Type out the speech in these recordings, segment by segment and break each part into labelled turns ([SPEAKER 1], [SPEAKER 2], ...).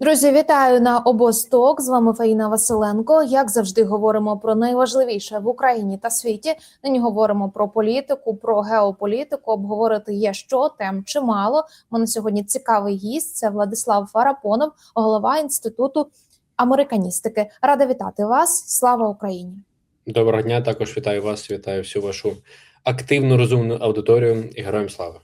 [SPEAKER 1] Друзі, вітаю на обосток. З вами Фаїна Василенко. Як завжди, говоримо про найважливіше в Україні та світі. Нині говоримо про політику, про геополітику. Обговорити є що тем чимало. У мене сьогодні цікавий гість. Це Владислав Фарапонов, голова інституту американістики. Рада вітати вас. Слава Україні!
[SPEAKER 2] Доброго дня, також вітаю вас, вітаю всю вашу активну розумну аудиторію і героям слава.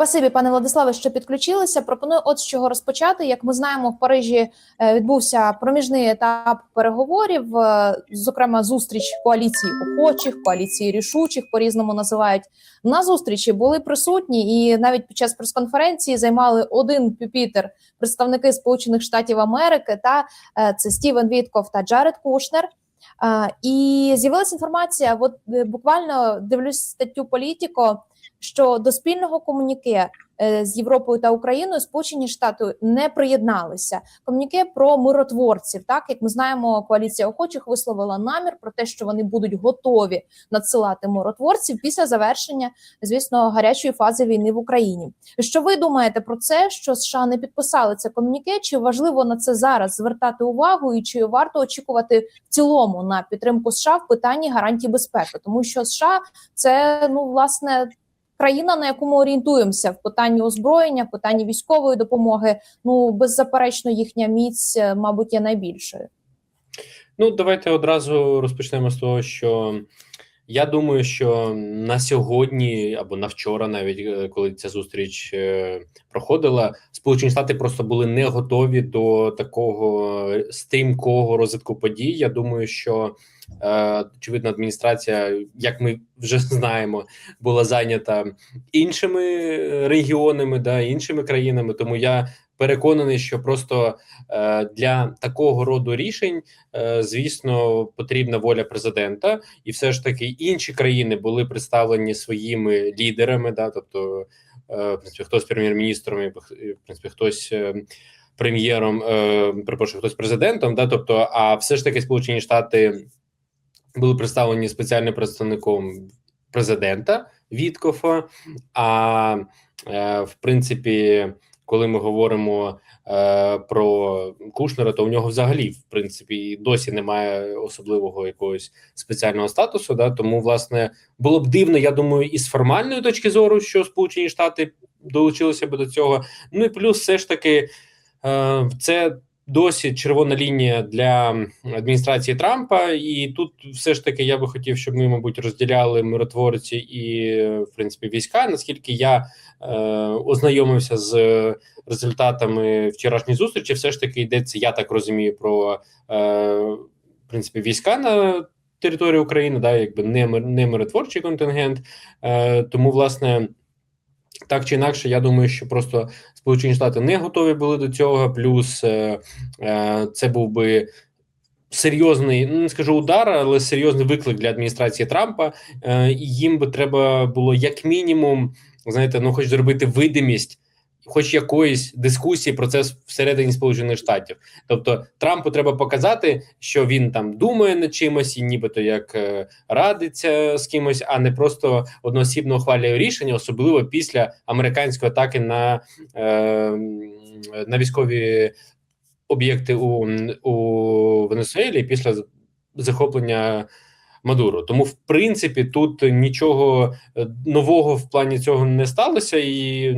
[SPEAKER 1] Спасибі, пане Владиславе, що підключилися. Пропоную от з чого розпочати. Як ми знаємо, в Парижі е, відбувся проміжний етап переговорів, е, зокрема, зустріч коаліції охочих, коаліції рішучих по різному називають. На зустрічі були присутні і навіть під час прес-конференції займали один пюпітер представники Сполучених Штатів Америки та е, це Стівен Вітков та Джаред Кушнер. І з'явилася інформація. От буквально дивлюсь статтю Політіко що до спільного комуніке е, з Європою та Україною Сполучені Штати не приєдналися. Комуніке про миротворців. Так як ми знаємо, коаліція охочих висловила намір про те, що вони будуть готові надсилати миротворців після завершення, звісно, гарячої фази війни в Україні. Що ви думаєте про це? Що США не підписали це комуніке? Чи важливо на це зараз звертати увагу, і чи варто очікувати в цілому на підтримку США в питанні гарантій безпеки, тому що США це ну власне країна, на яку ми орієнтуємося в питанні озброєння, в питанні військової допомоги. Ну беззаперечно, їхня міць, е, мабуть, є найбільшою.
[SPEAKER 2] Ну, давайте одразу розпочнемо з того, що я думаю, що на сьогодні або на вчора, навіть е, коли ця зустріч е, проходила, Сполучені Штати просто були не готові до такого стрімкого розвитку подій. Я думаю, що е, очевидно, адміністрація, як ми вже знаємо, була зайнята іншими регіонами, да іншими країнами. Тому я переконаний, що просто е, для такого роду рішень, е, звісно, потрібна воля президента, і все ж таки інші країни були представлені своїми лідерами. Да, тобто, е, в принципі, хтось прем'єр-міністром, і, в принципі, хтось. Прем'єром, е, перепрошую, хтось президентом, да, тобто, а все ж таки, Сполучені Штати були представлені спеціальним представником президента Віткофа. А в принципі, коли ми говоримо е, про Кушнера, то у нього взагалі в принципі досі немає особливого якогось спеціального статусу. Да, тому власне було б дивно, я думаю, і з формальної точки зору, що Сполучені Штати долучилися би до цього. Ну і плюс, все ж таки, е, це. Досі червона лінія для адміністрації Трампа, і тут все ж таки я би хотів, щоб ми, мабуть, розділяли миротворці і в принципі війська. Наскільки я е, ознайомився з результатами вчорашньої зустрічі, все ж таки йдеться, я так розумію, про е, в принципі війська на території України, да, якби не не миротворчий контингент. Е, Тому, власне. Так чи інакше, я думаю, що просто Сполучені Штати не готові були до цього. Плюс е, е, це був би серйозний, ну не скажу удар, але серйозний виклик для адміністрації Трампа. Е, їм би треба було як мінімум, знаєте, ну хоч зробити видимість. Хоч якоїсь дискусії про це всередині Сполучених Штатів, тобто Трампу треба показати, що він там думає над чимось, і нібито як е, радиться з кимось, а не просто одноосібно ухвалює рішення, особливо після американської атаки на е, на військові об'єкти у у Венесуелі після захоплення Мадуро. Тому, в принципі, тут нічого е, нового в плані цього не сталося і.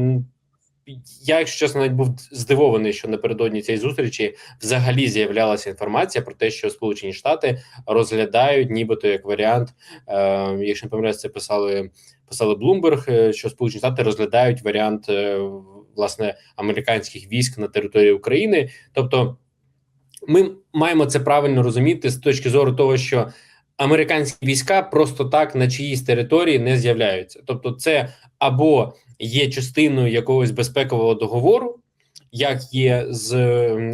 [SPEAKER 2] Я, якщо чесно, навіть був здивований, що напередодні цієї зустрічі взагалі з'являлася інформація про те, що Сполучені Штати розглядають, нібито як варіант, е, якщо не помиляюсь, це писали писали Блумберг, що Сполучені Штати розглядають варіант е, власне американських військ на території України. Тобто, ми маємо це правильно розуміти з точки зору того, що американські війська просто так на чиїсь території не з'являються, тобто, це або є частиною якогось безпекового договору, як є з,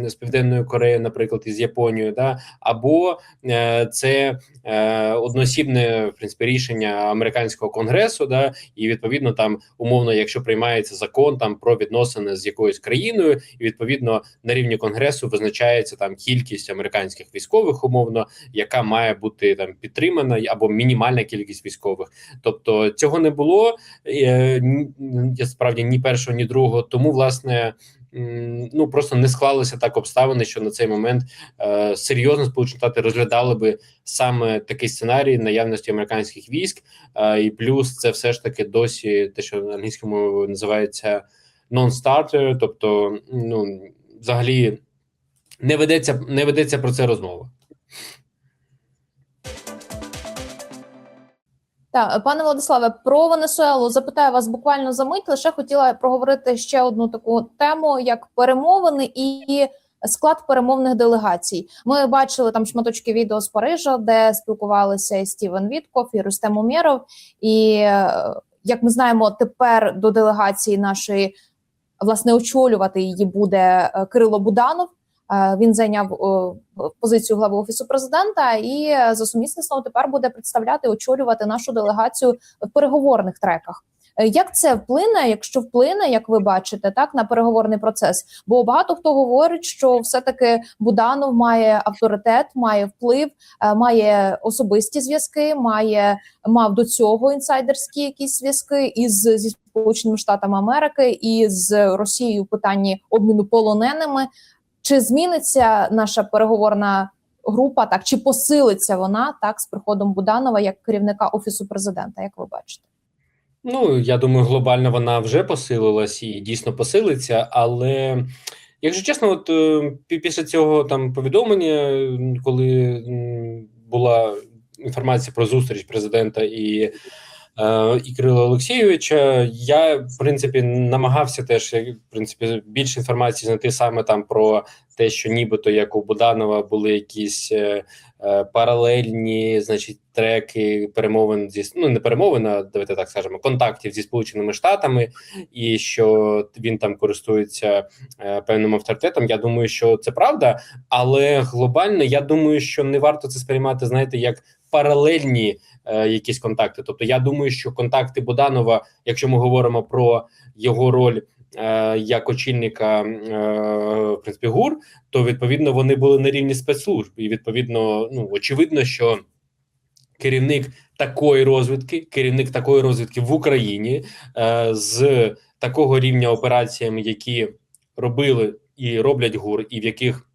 [SPEAKER 2] з Південною Кореєю, наприклад, із Японією, да або е, це е, одноосібне в принципі рішення американського конгресу, да і відповідно там умовно, якщо приймається закон там про відносини з якоюсь країною, і відповідно на рівні конгресу визначається там кількість американських військових, умовно, яка має бути там підтримана, або мінімальна кількість військових. Тобто цього не було е, справді ні першого, ні другого. Тому власне. Ну просто не склалися так обставини, що на цей момент е, серйозно Сполучені Штати розглядали би саме такий сценарій наявності американських військ, е, і плюс це все ж таки досі те, що на мовою називається non-starter, тобто ну взагалі не ведеться не ведеться про це розмова.
[SPEAKER 1] Так, пане Владиславе, про Венесуелу запитаю вас буквально за мить. Лише хотіла проговорити ще одну таку тему, як перемовини і склад перемовних делегацій. Ми бачили там шматочки відео з Парижа, де спілкувалися і Стівен Вітков, і Рустем Умєров. І е, як ми знаємо, тепер до делегації нашої власне очолювати її буде е, Кирило Буданов. Е, Він зайняв позицію глави офісу президента, і за сумісництвом тепер буде представляти очолювати нашу делегацію в переговорних треках. Е, Як це вплине, якщо вплине, як ви бачите, так на переговорний процес? Бо багато хто говорить, що все-таки Буданов має авторитет, має вплив, е, має особисті зв'язки, має мав до цього інсайдерські якісь зв'язки із зі Сполученими Штатами Америки і з Росією в питанні обміну полоненими. Чи зміниться наша переговорна група, так чи посилиться вона так з приходом Буданова як керівника офісу президента? Як ви бачите?
[SPEAKER 2] Ну я думаю, глобально вона вже посилилась і дійсно посилиться. Але якщо чесно, от е, після цього там повідомлення, коли була інформація про зустріч президента і. Е, І Кирила Олексійовича я в принципі намагався теж в принципі більше інформації знайти саме там про те, що нібито як у Буданова були якісь е, е, паралельні, значить, треки перемовин зі ну не перемовин, а давайте так скажемо, контактів зі сполученими штатами, і що він там користується е, певним авторитетом. Я думаю, що це правда, але глобально я думаю, що не варто це сприймати, знаєте, як паралельні якісь контакти. Тобто, я думаю, що контакти Буданова, якщо ми говоримо про його роль. е, Як очільника е, в принципі ГУР, то відповідно вони були на рівні спецслужб, і відповідно, ну очевидно, що керівник такої розвідки, керівник такої розвідки в Україні е, з такого рівня операціями, які робили і роблять ГУР, і в яких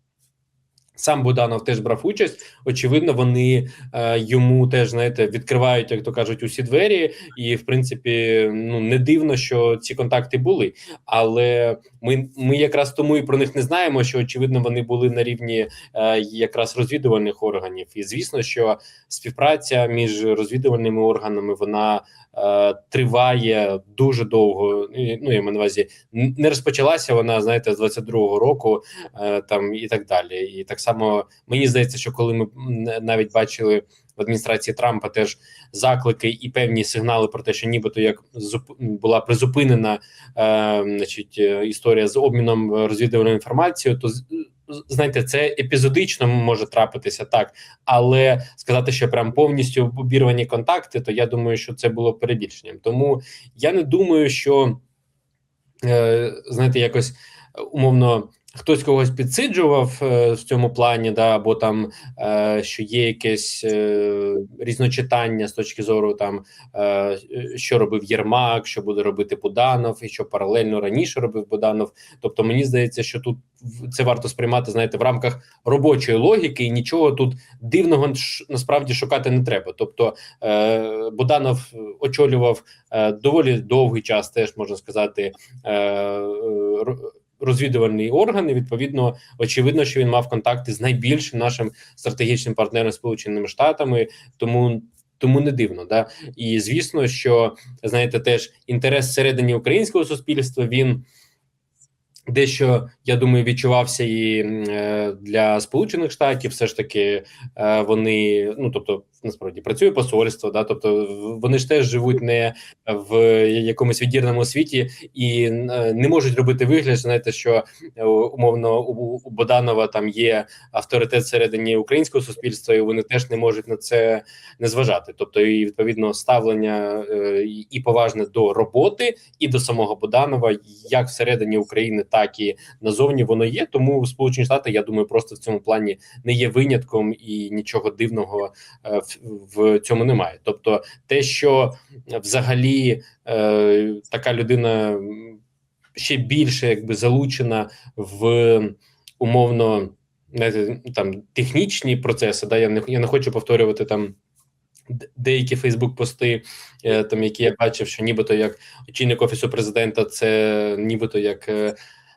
[SPEAKER 2] сам Буданов теж брав участь. Очевидно, вони е, йому теж знаєте відкривають, як то кажуть, усі двері, і в принципі, ну не дивно, що ці контакти були. Але ми, ми якраз тому і про них не знаємо, що очевидно вони були на рівні е, якраз розвідувальних органів. І звісно, що співпраця між розвідувальними органами вона е, триває дуже довго. Ну я маю на увазі не розпочалася вона, знаєте, з 22-го року, е, там і так далі. І так само мені здається, що коли ми навіть бачили в адміністрації Трампа теж заклики і певні сигнали про те, що нібито як була призупинена е, значить, е, історія з обміном е, розвідувальною інформацією, то знаєте, це епізодично може трапитися так, але сказати, що прям повністю обірвані контакти, то я думаю, що це було перебільшенням. Тому я не думаю, що е, знаєте, якось е, умовно. Хтось когось підсиджував е, в цьому плані, да, або там е, що є якесь е, різночитання з точки зору там, е, що робив Єрмак, що буде робити Буданов, і що паралельно раніше робив Буданов. Тобто, мені здається, що тут це варто сприймати, знаєте, в рамках робочої логіки, і нічого тут дивного насправді шукати не треба. Тобто, е, Буданов очолював е, доволі довгий час, теж можна сказати. Е, е, орган. і відповідно, очевидно, що він мав контакти з найбільшим нашим стратегічним партнером Сполученими Штатами, тому тому не дивно. Да? І звісно, що знаєте, теж інтерес всередині українського суспільства він дещо, я думаю, відчувався і е, для Сполучених Штатів. Все ж таки, е, вони, ну тобто, насправді працює посольство, да, тобто вони ж теж живуть не в якомусь відірному світі і е, не можуть робити вигляд, знаєте, що умовно у, у Боданова там є авторитет всередині українського суспільства, і вони теж не можуть на це не зважати. Тобто, і відповідно ставлення і поважне до роботи, і до самого Боданова, як всередині України, так і назовні воно є. Тому Сполучені Штати, я думаю, просто в цьому плані не є винятком і нічого дивного е, в, цьому немає. Тобто, те, що взагалі е, така людина ще більше якби залучена в умовно там технічні процеси. Да, я не я не хочу повторювати там. Деякі Фейсбук-пости, е, там які я бачив, що нібито як очільник офісу президента, це нібито як е,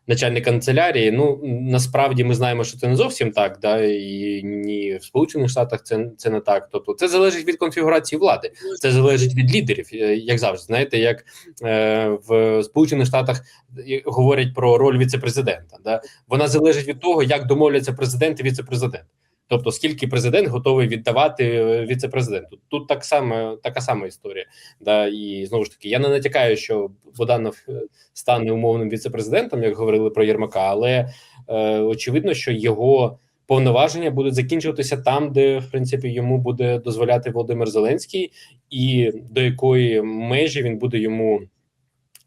[SPEAKER 2] начальник канцелярії. Ну насправді ми знаємо, що це не зовсім так, да і ні в Сполучених Штатах це, це не так. Тобто, це залежить від конфігурації влади, це залежить від лідерів, е, як завжди. Знаєте, як е, в Сполучених Штатах е, говорять про роль віце-президента. Да? Вона залежить від того, як домовляться президент і віце-президент. Тобто, скільки президент готовий віддавати е, віце-президенту. Тут так само така сама історія. Да? І знову ж таки, я не натякаю, що Боданов е, стане умовним віце-президентом, як говорили про Єрмака, але е, очевидно, що його повноваження будуть закінчуватися там, де в принципі йому буде дозволяти Володимир Зеленський, і до якої межі він буде йому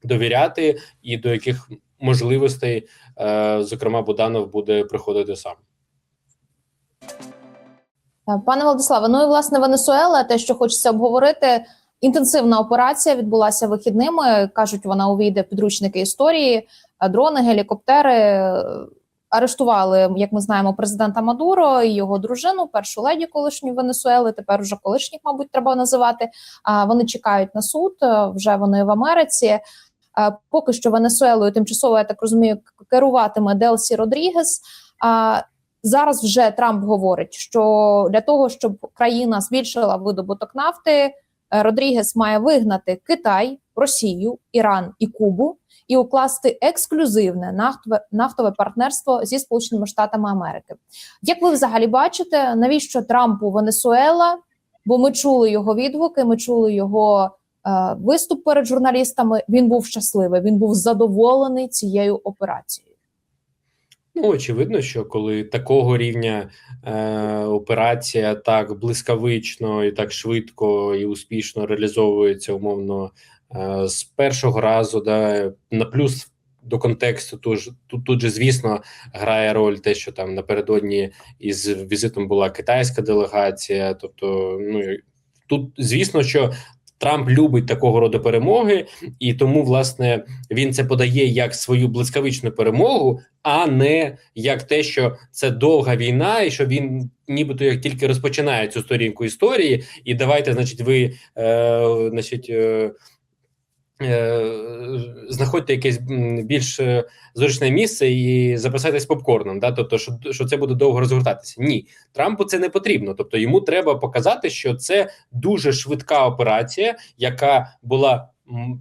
[SPEAKER 2] довіряти, і до яких можливостей, е, зокрема, Буданов буде приходити сам.
[SPEAKER 1] Пане Владиславе, ну і власне Венесуела, те, що хочеться обговорити. Інтенсивна операція відбулася вихідними. кажуть, вона увійде в підручники історії. Е, Дрони, гелікоптери е, арештували, як ми знаємо, президента Мадуро і його дружину, першу леді колишньої Венесуели. Тепер вже колишніх, мабуть, треба називати. Вони чекають на суд. е, Вже вони в Америці. Поки що Венесуелою тимчасово я так розумію, керуватиме Делсі Родрігес. Зараз вже Трамп говорить, що для того, щоб країна збільшила видобуток нафти, е, Родрігес має вигнати Китай, Росію, Іран і Кубу і укласти ексклюзивне нафтове нафтове партнерство зі Сполученими Штатами Америки. Як ви взагалі бачите, навіщо Трампу Венесуела? Бо ми чули його відгуки, ми чули його е, виступ перед журналістами. Він був щасливий, він був задоволений цією операцією.
[SPEAKER 2] Ну, очевидно, що коли такого рівня е, операція так блискавично і так швидко і успішно реалізовується, умовно, е, з першого разу, да, на плюс до контексту, тож тут, тут же, звісно, грає роль те, що там напередодні із візитом була китайська делегація. Тобто, ну тут, звісно, що Трамп любить такого роду перемоги, і тому, власне, він це подає як свою блискавичну перемогу, а не як те, що це довга війна, і що він нібито як тільки розпочинає цю сторінку історії, і давайте, значить, ви е, значить. Е, Знаходьте якесь більш е, зручне місце і записайтесь попкорном. Да? Тобто, що, що це буде довго розгортатися. Ні, Трампу це не потрібно. Тобто, йому треба показати, що це дуже швидка операція, яка була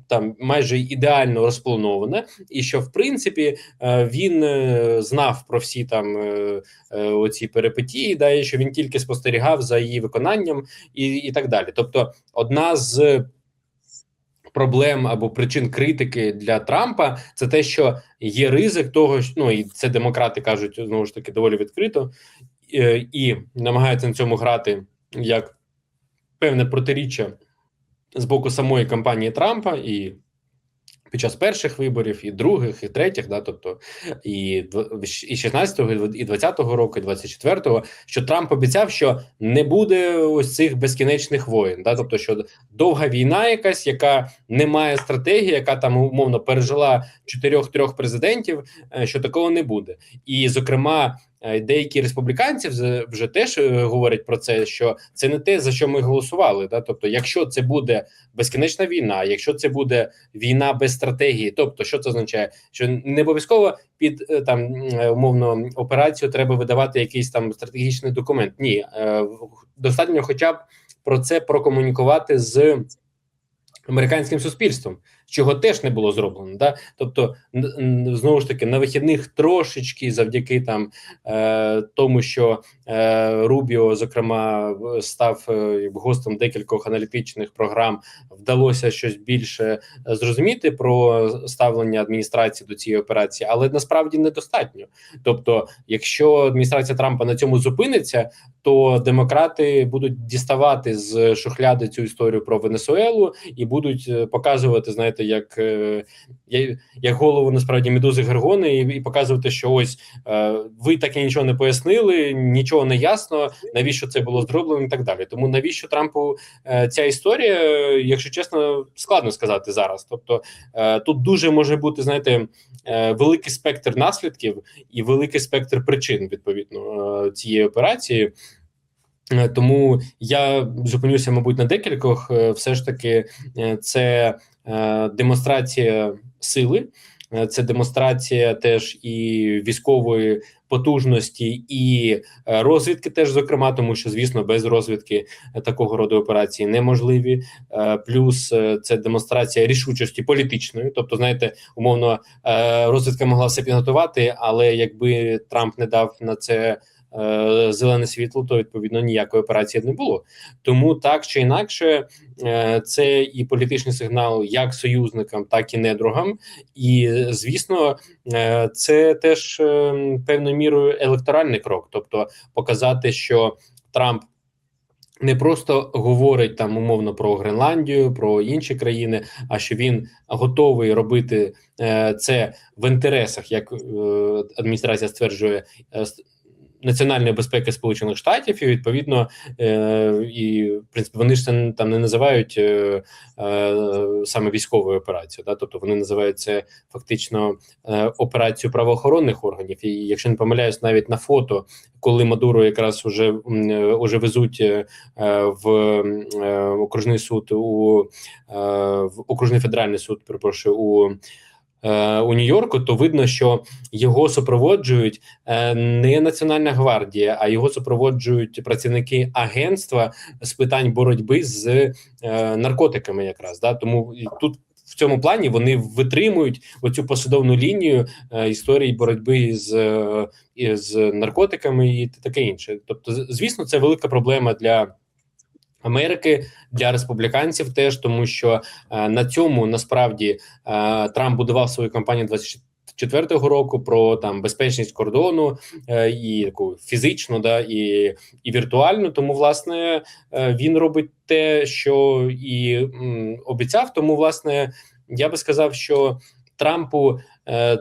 [SPEAKER 2] там майже ідеально розпланована, і що в принципі е, він е, знав про всі там е, е, оці перипетії, да, і що він тільки спостерігав за її виконанням, і, і так далі. Тобто, одна з проблем або причин критики для Трампа це те, що є ризик того, що ну і це демократи кажуть знову ж таки доволі відкрито, е, і намагаються на цьому грати як певне протиріччя з боку самої кампанії Трампа і. Під час перших виборів, і других, і третіх, да, тобто і і 16-го, і 20-го року, і 24-го, що Трамп обіцяв, що не буде ось цих безкінечних воєн, да, тобто, що довга війна, якась, яка не має стратегії, яка там умовно пережила чотирьох-трьох президентів, е, що такого не буде. І зокрема, деякі республіканці вже, теж е, говорять про це, що це не те за що ми голосували. Да? Тобто, якщо це буде безкінечна війна, якщо це буде війна без стратегії, тобто що це означає, що не обов'язково під е, там е, умовно операцію треба видавати якийсь там стратегічний документ. Ні, е, достатньо, хоча б про це прокомунікувати з американським суспільством, чого теж не було зроблено. Да? Тобто, знову ж таки, на вихідних трошечки завдяки там е, тому, що е, Рубіо, зокрема, став е, гостем декількох аналітичних програм, вдалося щось більше е, зрозуміти про ставлення адміністрації до цієї операції, але насправді недостатньо. Тобто, якщо адміністрація Трампа на цьому зупиниться, то демократи будуть діставати з шухляди цю історію про Венесуелу і будуть е, показувати, знаєте, як, е, як голову насправді медузи Гергони, і, і показувати, що ось е, ви так нічого не пояснили, нічого не ясно, навіщо це було зроблено, і так далі. Тому навіщо Трампу е, ця історія, якщо чесно, складно сказати зараз. Тобто тут дуже може бути, знаєте, великий спектр наслідків і великий спектр причин відповідно цієї операції. Тому я зупинюся, мабуть, на декількох. Все ж таки, це демонстрація сили, е, це демонстрація теж і військової потужності, і е, розвідки, теж зокрема, тому що звісно, без розвідки е, такого роду операції неможливі. Е, Плюс е, це демонстрація рішучості політичної. Тобто, знаєте, умовно е, розвідка могла все підготувати, але якби Трамп не дав на це е, зелене світло, то відповідно ніякої операції не було. Тому так чи інакше, е, це і політичний сигнал як союзникам, так і недругам. І звісно, е, це теж е, певною мірою електоральний крок, тобто показати, що Трамп. Не просто говорить там умовно про Гренландію, про інші країни, а що він готовий робити е, це в інтересах, як е, адміністрація стверджує, е, національної безпеки Сполучених Штатів, і відповідно е, і в принципі вони ж це там не називають е, е, саме військовою операцією, да, тобто вони називають це фактично е, операцію правоохоронних органів. І якщо не помиляюсь, навіть на фото, коли Мадуро якраз уже, е, уже везуть е, е, в е, окружний суд у е, в окружний федеральний суд, перепрошую, у у Нью-Йорку, то видно, що його супроводжують е, не Національна гвардія, а його супроводжують працівники агентства з питань боротьби з е, наркотиками, якраз да тому тут. В цьому плані вони витримують оцю послідовну лінію е, історії боротьби з, е, з наркотиками і таке інше. Тобто, звісно, це велика проблема для Америки, для республіканців теж, тому що е, на цьому насправді е, Трамп будував свою кампанію 24-го року про там безпечність кордону е, і таку фізичну, да і, і віртуальну. Тому власне е, він робить те, що і м, обіцяв. Тому, власне, я би сказав, що Трампу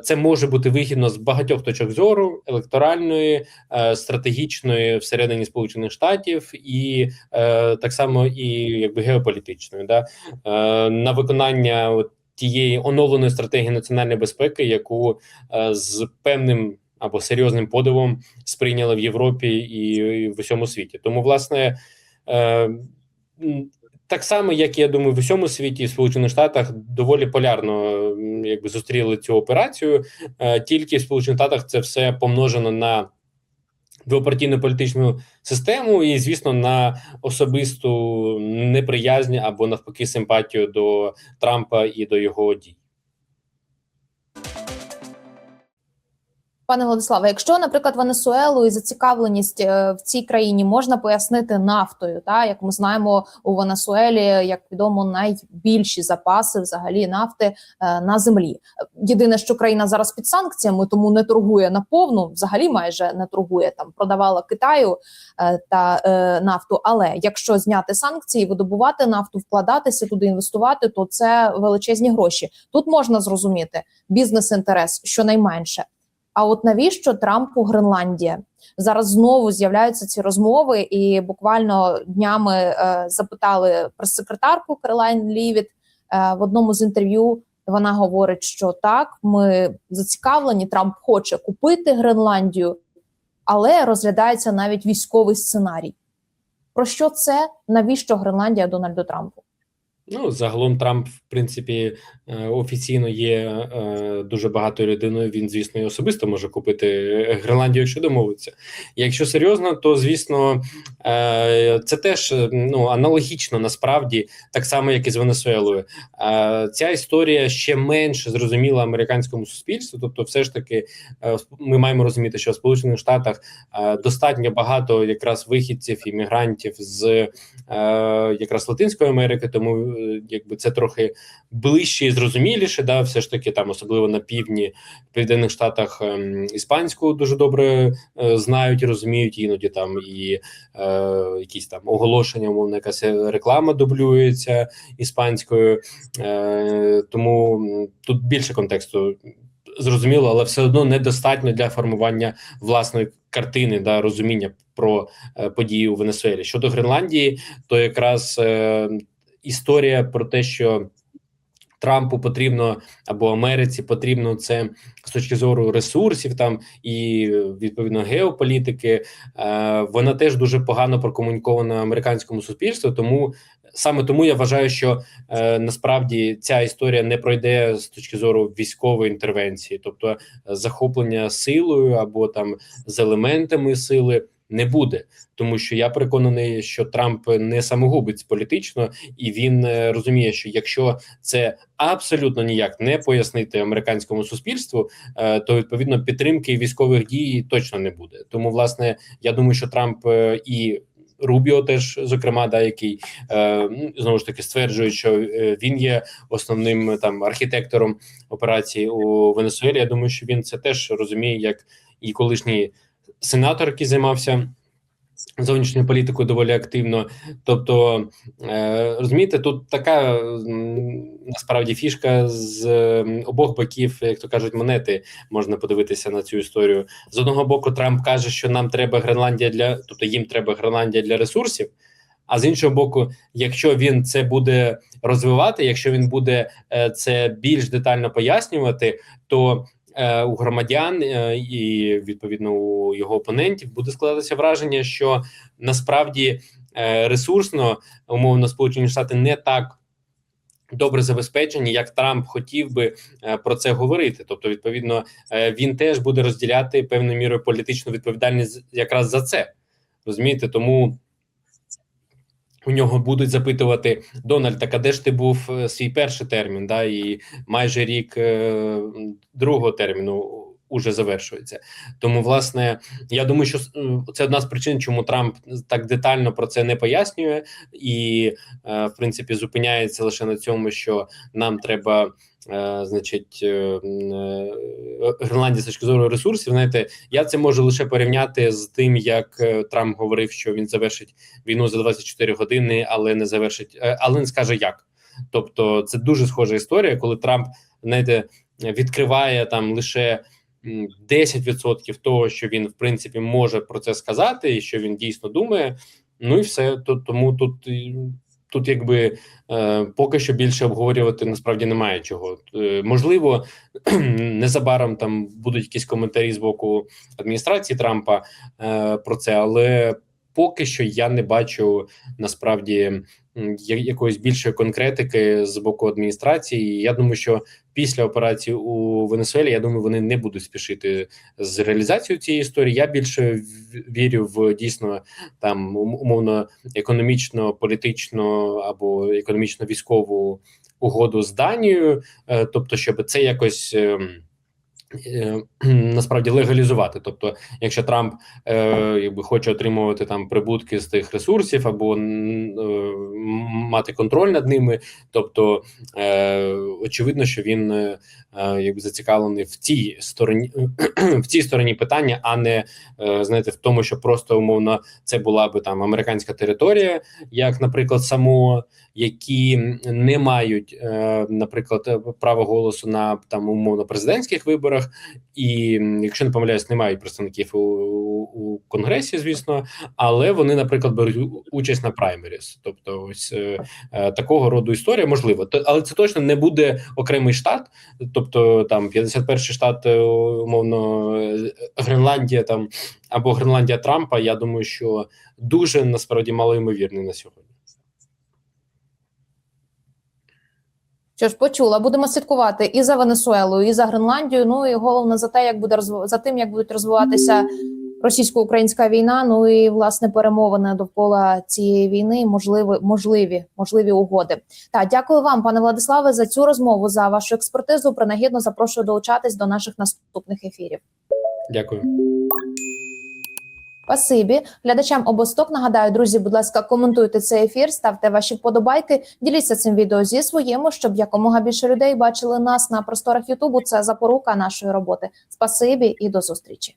[SPEAKER 2] це може бути вигідно з багатьох точок зору електоральної, е, стратегічної всередині Сполучених Штатів і е, так само і якби геополітичної, да е, на виконання тієї оновленої стратегії національної безпеки, яку е, з певним або серйозним подивом сприйняли в Європі і, в усьому світі. Тому, власне, е, так само, як я думаю, в усьому світі, в Сполучених Штатах доволі полярно якби зустріли цю операцію. Е, Тільки в Сполучених Штатах це все помножено на двопартійну політичну систему, і звісно, на особисту неприязнь або навпаки симпатію до Трампа і до його дій.
[SPEAKER 1] Пане Владиславе, якщо, наприклад, Венесуелу і зацікавленість е, в цій країні можна пояснити нафтою, та як ми знаємо, у Венесуелі, як відомо, найбільші запаси взагалі нафти е, на землі. Єдине, що країна зараз під санкціями, тому не торгує наповну, взагалі майже не торгує там, продавала Китаю е, та нафту. Але якщо зняти санкції, видобувати нафту, вкладатися туди, інвестувати, то це величезні гроші. Тут можна зрозуміти бізнес-інтерес щонайменше. А от навіщо Трампу Гренландія? Зараз знову з'являються ці розмови, і буквально днями е, запитали прес-секретарку Каролайн Лівіт е, в одному з інтерв'ю. Вона говорить, що так, ми зацікавлені. Трамп хоче купити Гренландію, але розглядається навіть військовий сценарій. Про що це? Навіщо Гренландія Дональду Трампу?
[SPEAKER 2] Ну, загалом Трамп, в принципі, е, офіційно є е, дуже багатою людиною. Він, звісно, і особисто може купити Гренландію, якщо домовиться. Якщо серйозно, то звісно, е, це теж е, ну аналогічно насправді, так само, як і з Венесуелою. Е, Ця історія ще менше зрозуміла американському суспільству. Тобто, все ж таки, е, ми маємо розуміти, що в Сполучених Штатах е, достатньо багато якраз вихідців іммігрантів з е, якраз Латинської Америки, тому е, якби це трохи ближче і зрозуміліше. Да, все ж таки, там, особливо на півдні в південних штатах ем, іспанську дуже добре е, знають і розуміють. Іноді там і е, якісь там оголошення, умовно, якась реклама дублюється іспанською, е, тому тут більше контексту. Зрозуміло, але все одно недостатньо для формування власної картини да розуміння про е, події у Венесуелі. Щодо Гренландії, то якраз е, історія про те, що Трампу потрібно або Америці потрібно це з точки зору ресурсів там і відповідно геополітики. Е, вона теж дуже погано прокомунікована американському суспільству. Тому саме тому я вважаю, що е, насправді ця історія не пройде з точки зору військової інтервенції, тобто захоплення силою або там з елементами сили. Не буде, тому що я переконаний, що Трамп не самогубець політично, і він е, розуміє, що якщо це абсолютно ніяк не пояснити американському суспільству, е, то відповідно підтримки військових дій точно не буде. Тому, власне, я думаю, що Трамп е, і Рубіо, теж зокрема, да, який е, ну, знову ж таки стверджує, що він є основним там архітектором операції у Венесуелі. Я думаю, що він це теж розуміє, як і колишній сенатор, який займався зовнішньою політикою доволі активно. Тобто, е, розумієте, тут така насправді фішка з обох боків, як то кажуть, монети можна подивитися на цю історію. З одного боку, Трамп каже, що нам треба Гренландія для, тобто їм треба Гренландія для ресурсів. А з іншого боку, якщо він це буде розвивати, якщо він буде е, це більш детально пояснювати, то у громадян е, і відповідно у його опонентів буде складатися враження, що насправді е, ресурсно умовно Сполучені Штати не так. Добре забезпечені, як Трамп хотів би е, про це говорити. Тобто, відповідно, е, він теж буде розділяти певною мірою політичну відповідальність якраз за це. Розумієте, тому у нього будуть запитувати Дональд, так а де ж ти був е, свій перший термін? Да, і майже рік е, другого терміну уже завершується. Тому, власне, я думаю, що е, це одна з причин, чому Трамп так детально про це не пояснює, і е, в принципі зупиняється лише на цьому, що нам треба. Е, значить, е, е, Гренландія з точки зору ресурсів, знаєте, я це можу лише порівняти з тим, як е, Трамп говорив, що він завершить війну за 24 години, але не завершить, е, але не скаже як. Тобто, це дуже схожа історія, коли Трамп знаєте, відкриває там лише м, 10% того, що він в принципі може про це сказати, і що він дійсно думає. Ну і все. То тому тут тут, якби е, поки що більше обговорювати насправді немає чого. Е, можливо, незабаром там будуть якісь коментарі з боку адміністрації Трампа е, про це, але поки що я не бачу насправді якоїсь більшої конкретики з боку адміністрації. Я думаю, що після операції у Венесуелі, я думаю, вони не будуть спішити з реалізацією цієї історії. Я більше вірю в дійсно там умовно економічно, політично або економічно військову угоду з Данією, е, тобто, щоб це якось. Е, Насправді легалізувати, тобто, якщо Трамп е, якби хоче отримувати там прибутки з тих ресурсів або е, мати контроль над ними, тобто е, очевидно, що він е, е, якби зацікавлений в цій стороні в цій стороні питання, а не е, знаєте, в тому, що просто умовно це була би там американська територія, як, наприклад, само які не мають, е, наприклад, права голосу на там умовно президентських виборах, і якщо не помиляюсь, не мають представників у, у, конгресі, звісно, але вони, наприклад, беруть участь на праймеріс. Тобто, ось е, е, такого роду історія можливо, Т- але це точно не буде окремий штат, тобто там 51-й штат, е, умовно е, Гренландія там або Гренландія Трампа. Я думаю, що дуже насправді малоймовірний на сьогодні.
[SPEAKER 1] Що ж, почула, будемо слідкувати і за Венесуелою, і за Гренландією. Ну і головне за те, як буде за тим, як будуть розвиватися російсько-українська війна. Ну і власне перемовини довкола цієї війни, можливі, можливі, можливі угоди. Та дякую вам, пане Владиславе, за цю розмову, за вашу експертизу. Принагідно запрошую долучатись до наших наступних ефірів.
[SPEAKER 2] Дякую.
[SPEAKER 1] Спасибі глядачам обосток. Нагадаю, друзі, будь ласка, коментуйте цей ефір, ставте ваші вподобайки, діліться цим відео зі своїми, щоб якомога більше людей бачили нас на просторах Ютубу. Це запорука нашої роботи. Спасибі і до зустрічі.